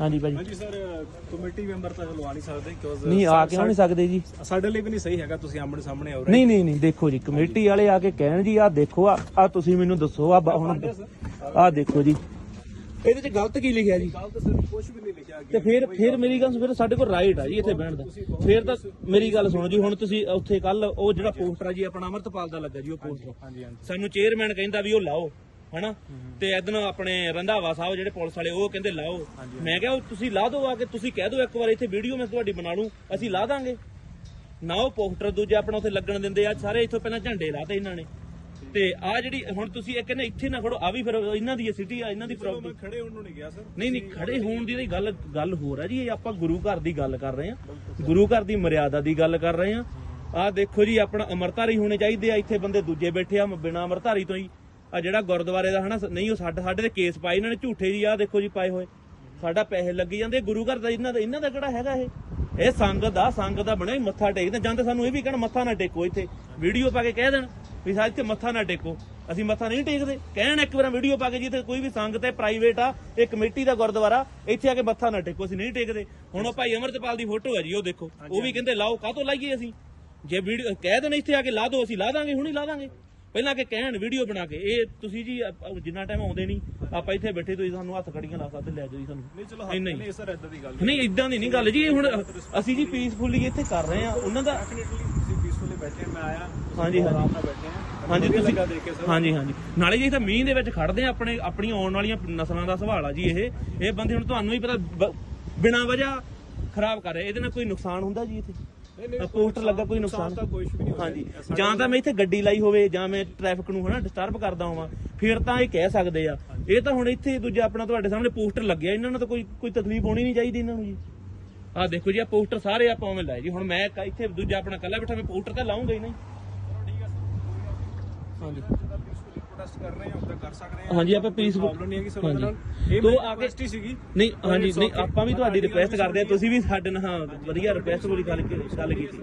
ਹਾਂਜੀ ਭਾਜੀ। ਹਾਂਜੀ ਸਰ ਕਮੇਟੀ ਮੈਂਬਰ ਤਾਂ ਲਵਾ ਨਹੀਂ ਸਕਦੇ ਕਿਉਂਕਿ ਨਹੀਂ ਆ ਕਿਉਂ ਨਹੀਂ ਸਕਦੇ ਜੀ? ਸਾਡੇ ਲਈ ਵੀ ਨਹੀਂ ਸਹੀ ਹੈਗਾ ਤੁਸੀਂ ਆਮਣੇ ਸਾਹਮਣੇ ਆਓ ਨਹੀਂ ਨਹੀਂ ਨਹੀਂ ਦੇਖੋ ਜੀ ਕਮੇਟੀ ਵਾਲੇ ਆ ਕੇ ਕਹਿਣ ਜੀ ਆ ਦੇਖੋ ਆ ਆ ਤੁਸੀਂ ਮੈਨੂੰ ਦੱਸੋ ਆ ਹੁਣ ਆ ਦੇਖੋ ਜੀ। ਇਹਦੇ ਚ ਗਲਤ ਕੀ ਲਿਖਿਆ ਜੀ? ਗੱਲ ਤਾਂ ਸਰ ਕੁਝ ਵੀ ਨਹੀਂ ਲਿਖਿਆ ਤੇ ਫਿਰ ਫਿਰ ਮੇਰੀ ਗੱਲ ਸੁਣੋ, ਫਿਰ ਸਾਡੇ ਕੋਲ ਰਾਈਟ ਆ ਜੀ ਇੱਥੇ ਬਹਿਣ ਦਾ। ਫਿਰ ਤਾਂ ਮੇਰੀ ਗੱਲ ਸੁਣੋ ਜੀ ਹੁਣ ਤੁਸੀਂ ਉੱਥੇ ਕੱਲ ਉਹ ਜਿਹੜਾ ਪੋਸਟਰ ਆ ਜੀ ਆਪਣਾ ਅਮਰਤਪਾਲ ਦਾ ਲੱਗਾ ਜੀ ਉਹ ਪੋਸਟਰ। ਹਾਂਜੀ ਹਾਂਜੀ। ਸਾਨੂੰ ਚੇਅਰਮੈਨ ਕਹਿੰਦਾ ਵੀ ਉਹ ਲਾਓ। ਹਨਾ? ਤੇ ਇਦਨ ਆਪਣੇ ਰੰਧਾਵਾ ਸਾਹਿਬ ਜਿਹੜੇ ਪੁਲਿਸ ਵਾਲੇ ਉਹ ਕਹਿੰਦੇ ਲਾਓ। ਮੈਂ ਕਿਹਾ ਉਹ ਤੁਸੀਂ ਲਾ ਦਿਓ ਆ ਕੇ ਤੁਸੀਂ ਕਹਿ ਦਿਓ ਇੱਕ ਵਾਰ ਇੱਥੇ ਵੀਡੀਓ ਮੈਂ ਤੁਹਾਡੀ ਬਣਾ ਲੂੰ ਅਸੀਂ ਲਾ ਦਾਂਗੇ। ਨਾ ਉਹ ਪੋਸਟਰ ਦੂਜਾ ਆਪਣਾ ਉੱਥੇ ਲੱਗਣ ਦਿੰਦੇ ਆ ਸਾਰੇ ਇੱਥੋਂ ਪਹਿਲਾਂ ਝੰਡੇ ਲਾਤੇ ਇਹਨਾਂ ਨੇ। ਤੇ ਆ ਜਿਹੜੀ ਹੁਣ ਤੁਸੀਂ ਇਹ ਕਹਿੰਦੇ ਇੱਥੇ ਨਾ ਖੜੋ ਆ ਵੀ ਫਿਰ ਇਹਨਾਂ ਦੀ ਸਿਟੀ ਆ ਇਹਨਾਂ ਦੀ ਪ੍ਰੋਪਰਟੀ ਖੜੇ ਹੋਣ ਨੂੰ ਨਹੀਂ ਗਿਆ ਸਰ ਨਹੀਂ ਨਹੀਂ ਖੜੇ ਹੋਣ ਦੀ ਗੱਲ ਗੱਲ ਹੋਰ ਆ ਜੀ ਇਹ ਆਪਾਂ ਗੁਰੂ ਘਰ ਦੀ ਗੱਲ ਕਰ ਰਹੇ ਆ। ਗੁਰੂ ਘਰ ਦੀ ਮਰਿਆਦਾ ਦੀ ਗੱਲ ਕਰ ਰਹੇ ਆ। ਆਹ ਦੇਖੋ ਜੀ ਆਪਣਾ ਅਮਰਤਾਰੀ ਹੋਣੇ ਚਾਹੀਦੇ ਆ ਇੱਥੇ ਬੰਦੇ ਦੂਜੇ ਬੈਠੇ ਆ ਬਿਨਾ ਅਮਰਤਾਰੀ ਤੋਂ ਹੀ। ਆ ਜਿਹੜਾ ਗੁਰਦੁਆਰੇ ਦਾ ਹਨਾ ਨਹੀਂ ਉਹ ਸਾਡੇ ਸਾਡੇ ਤੇ ਕੇਸ ਪਾਏ ਇਹਨਾਂ ਨੇ ਝੂਠੇ ਜੀ ਆ ਦੇਖੋ ਜੀ ਪਾਏ ਹੋਏ। ਸਾਡਾ ਪੈਸੇ ਲੱਗੀ ਜਾਂਦੇ ਗੁਰੂ ਘਰ ਦਾ ਇਹਨਾਂ ਦਾ ਇਹਨਾਂ ਦਾ ਕਿਹੜਾ ਹੈਗਾ ਇਹ? ਇਹ ਸੰਗਤ ਦਾ ਸੰਗਤ ਦਾ ਬਣਿਆ ਮੱਥਾ ਟੇਕਦੇ ਜਾਂ ਤਾਂ ਸਾਨੂੰ ਇਹ ਵੀ ਕਹਿਣ ਮੱਥਾ ਨਾ ਟੇਕੋ ਇੱਥੇ। ਵੀਡੀਓ ਪਾ ਕੇ ਕਹਿ ਦੇਣ ਵੀ ਸਾਡੇ ਇੱਥੇ ਮੱਥਾ ਨਾ ਟੇਕੋ। ਅਸੀਂ ਮੱਥਾ ਨਹੀਂ ਟੇਕਦੇ। ਕਹਿਣ ਇੱਕ ਵਾਰ ਵੀਡੀਓ ਪਾ ਕੇ ਜੀ ਇੱਥੇ ਕੋਈ ਵੀ ਸੰਗਤ ਹੈ ਪ੍ਰਾਈਵੇਟ ਆ ਇਹ ਕਮੇਟੀ ਦਾ ਗੁਰਦੁਆਰਾ ਇੱਥੇ ਆ ਕੇ ਮੱਥਾ ਨਾ ਟੇਕੋ ਅਸੀਂ ਨਹੀਂ ਟੇਕਦੇ। ਹੁਣ ਉਹ ਭਾਈ ਅਮਰਤਪਾਲ ਦੀ ਫੋਟੋ ਹੈ ਜੀ ਉਹ ਦੇਖੋ। ਉਹ ਵੀ ਕਹਿੰਦੇ ਲਾਓ ਕਾਹਤੋਂ ਲਾਈਏ ਅਸੀਂ? ਜੇ ਵੀਡੀਓ ਕਹਿ ਦੇਣ ਇੱਥੇ ਆ ਕੇ ਲਾ ਦਿਓ ਅਸੀਂ ਲਾ ਦਾਂਗੇ ਹੁਣੀ ਲਾ ਦਾਂਗੇ। ਪਹਿਲਾਂ ਕਿ ਕਹਿਣ ਵੀਡੀਓ ਬਣਾ ਕੇ ਇਹ ਤੁਸੀਂ ਜੀ ਜਿੰਨਾ ਟਾਈਮ ਆਉਂਦੇ ਨਹੀਂ ਆਪਾਂ ਇੱਥੇ ਬੈਠੇ ਤੁਸੀਂ ਸਾਨੂੰ ਹੱਥ ਖੜੀਆਂ ਲਾ ਸਕਦੇ ਲੈ ਜਾਓ ਜੀ ਸਾਨੂੰ। ਨਹੀਂ ਚਲੋ ਨਹੀਂ, ਸਰ ਇਦਾਂ ਦੀ ਗੱਲ ਨਹੀਂ। ਇਦਾਂ ਦੀ ਨਹੀਂ ਗੱਲ ਜੀ ਇਹ ਹੁਣ ਅਸੀਂ ਜੀ ਪੀਸਫੁਲੀ ਇੱਥੇ ਕਰ ਰਹੇ ਆ ਉਹਨਾਂ ਦਾ ਡੈਫੀਨਿਟਲੀ ਤੁਸੀਂ ਪੀਸਫੁਲੀ ਬੈਠੇ ਆ, ਮੈਂ ਆਇਆ ਤੁਸੀਂ ਹਾਂਜੀ, ਬਹੁਤ ਹਾਂਜੀ। ਆਰਾਮ ਨਾਲ ਬੈਠੇ ਆ ਹਾਂਜੀ ਵਧੀਆ ਤੁਸੀਂ ਲੱਗਾ ਦੇਖ ਕੇ ਸਰ। ਹਾਂਜੀ ਹਾਂਜੀ। ਨਾਲੇ ਜੀ ਤਾਂ ਮੀਂਹ ਦੇ ਵਿੱਚ ਖੜਦੇ ਆ ਆਪਣੇ ਆਪਣੀਆਂ ਆਉਣ ਵਾਲੀਆਂ ਨਸਲਾਂ ਦਾ ਸਵਾਲ ਆ ਜੀ ਇਹ। ਇਹ ਬੰਦੇ ਹੁਣ ਤੁਹਾਨੂੰ ਹੀ ਪਤਾ ਬਿਨਾਂ ਵਜ੍ਹਾ ਖਰਾਬ ਕਰ ਰਹੇ ਇਹਦੇ ਨਾਲ ਕੋਈ ਨੁਕਸਾਨ ਹੁੰਦਾ ਜੀ ਇੱਥੇ? ਪੋਸਟਰ ਲੱਗਾ ਕੋਈ ਨੁਕਸਾਨ ਤਾਂ ਕੁਝ ਵੀ ਨਹੀਂ ਹਾਂਜੀ। ਜਾਂ ਤਾਂ ਮੈਂ ਇੱਥੇ ਗੱਡੀ ਲਾਈ ਹੋਵੇ ਜਾਂ ਮੈਂ ਟ੍ਰੈਫਿਕ ਨੂੰ ਹਨਾ ਡਿਸਟਰਬ ਕਰਦਾ ਹਾਂ ਫਿਰ ਤਾਂ ਇਹ ਕਹਿ ਸਕਦੇ ਆ। ਇਹ ਤਾਂ ਹੁਣ ਇੱਥੇ ਦੂਜਾ ਆਪਣਾ ਤੁਹਾਡੇ ਸਾਹਮਣੇ ਪੋਸਟਰ ਲੱਗਿਆ ਇਹਨਾਂ ਨੂੰ ਤਾਂ ਕੋਈ ਕੋਈ ਤਕਲੀਫ ਹੋਣੀ ਨਹੀਂ ਚਾਹੀਦੀ ਇਹਨਾਂ ਨੂੰ ਜੀ। ਆਹ ਦੇਖੋ ਜੀ ਆ ਪੋਸਟਰ ਸਾਰੇ ਆਪਾਂ ਉਵੇਂ ਲਾਏ ਜੀ। ਹੁਣ ਮੈਂ ਇੱਥੇ ਦੂਜਾ ਆਪਣਾ ਕੱਲਾ ਬੈਠਾ ਮੈਂ ਪੋਸਟਰ ਤਾਂ ਲਾਉਂਗਾ ਹੀ ਨਹੀਂ। ਹਾਂਜੀ। ਜਿੱਦਾਂ ਪੀਸਫੁਲੀ ਪ੍ਰੋਟੈਸਟ ਕਰ ਰਹੇ ਆ ਉਦਾਂ ਕਰ ਸਕਦੇ ਆ। ਹਾਂਜੀ ਆਪਾਂ peaceful- ਪ੍ਰੋਬਲਮ ਨਹੀਂ ਹੈ ਕਿ ਸਰ ਨਾਲ। ਇਹ ਤੋ ਮੇਰੀ ਆ ਕੇ- request ਹੀ ਸੀਗੀ। ਨਹੀਂ ਹਾਂਜੀ ਨਹੀਂ. ਆਪਾਂ ਵੀ ਤੁਹਾਡੀ ਰਿਕੁਐਸਟ ਕਰਦੇ ਆ ਤੁਸੀਂ ਵੀ ਸਾਡੇ ਨਾਲ ਹਾਂ ਵਧੀਆ ਰਿਕੁਐਸਟ ਵਾਲੀ ਗੱਲ ਗੱਲ ਕੀਤੀ।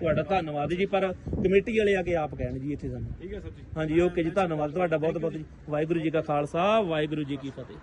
ਤੁਹਾਡਾ ਧੰਨਵਾਦ ਜੀ ਪਰ ਕਮੇਟੀ ਵਾਲੇ ਆ ਕੇ ਆਪ ਕਹਿਣ ਜੀ ਇੱਥੇ ਸਾਨੂੰ। ਠੀਕ ਹੈ ਸਰ ਜੀ। ਹਾਂਜੀ ਓਕੇ ਜੀ ਧੰਨਵਾਦ ਤੁਹਾਡਾ ਬਹੁਤ ਬਹੁਤ ਜੀ ਵਾਹਿਗੁਰੂ ਜੀ ਕਾ ਖਾਲਸਾ ਵਾਹਿਗੁਰੂ ਜੀ ਕੀ ਫਤਿਹ।